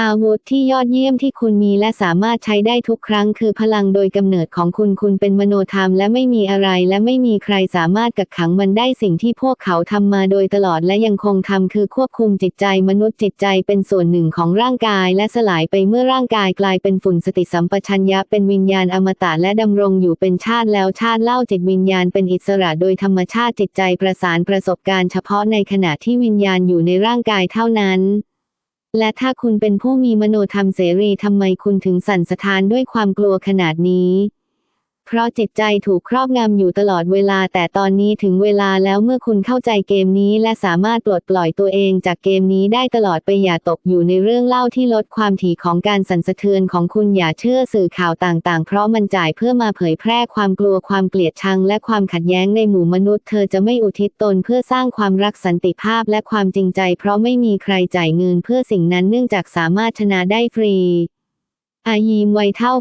อาวุธที่ยอดเยี่ยมที่คุณมีและสามารถใช้ได้ทุกครั้งคือพลังโดยกำเนิดของคุณคุณเป็นมโนธรรมและไม่มีอะไรและไม่มีใครสามารถกักขังมันได้สิ่งที่พวกเขาทำมาโดยตลอดและยังคงทำคือควบคุมจิตใจมนุษย์จิตใจเป็นส่วนหนึ่งของร่างกายและสลายไปเมื่อร่างกายกลายเป็นฝุ่นสติสัมปชัญญะเป็นวิญญาณอมตะและดำรงอยู่เป็นชาติแล้วชาติเล่าจิตวิญญาณเป็นอิสระโดยธรรมชาติจิตใจประสานประสบการณ์เฉพาะในขณะที่วิญญาณอยู่ในร่างกายเท่านั้น และถ้าคุณเป็นผู้มีมโนธรรมเสรีทำไมคุณถึงสั่นสะท้านด้วยความกลัวขนาดนี้ เพราะจิตใจถูกครอบงำอยู่ตลอดเวลาแต่ตอนนี้ถึงเวลาแล้วเมื่อคุณเข้าใจเกมนี้และสามารถปลดปล่อยตัวเองจากเกมนี้ได้ตลอดไปอย่าตกอยู่ในเรื่องเล่าที่ลดความถี่ของการสั่นสะเทือนของคุณอย่าเชื่อสื่อข่าวต่างๆ เพราะมันจ่ายเพื่อมาเผยแพร่ความกลัวความเกลียดชังและความขัดแย้งในหมู่มนุษย์เธอจะไม่อุทิศตนเพื่อสร้างความรักสันติภาพและความจริงใจ เพราะไม่มีใครจ่ายเงินเพื่อสิ่งนั้นเนื่องจากสามารถชนะได้ฟรีอายีมไวเท่า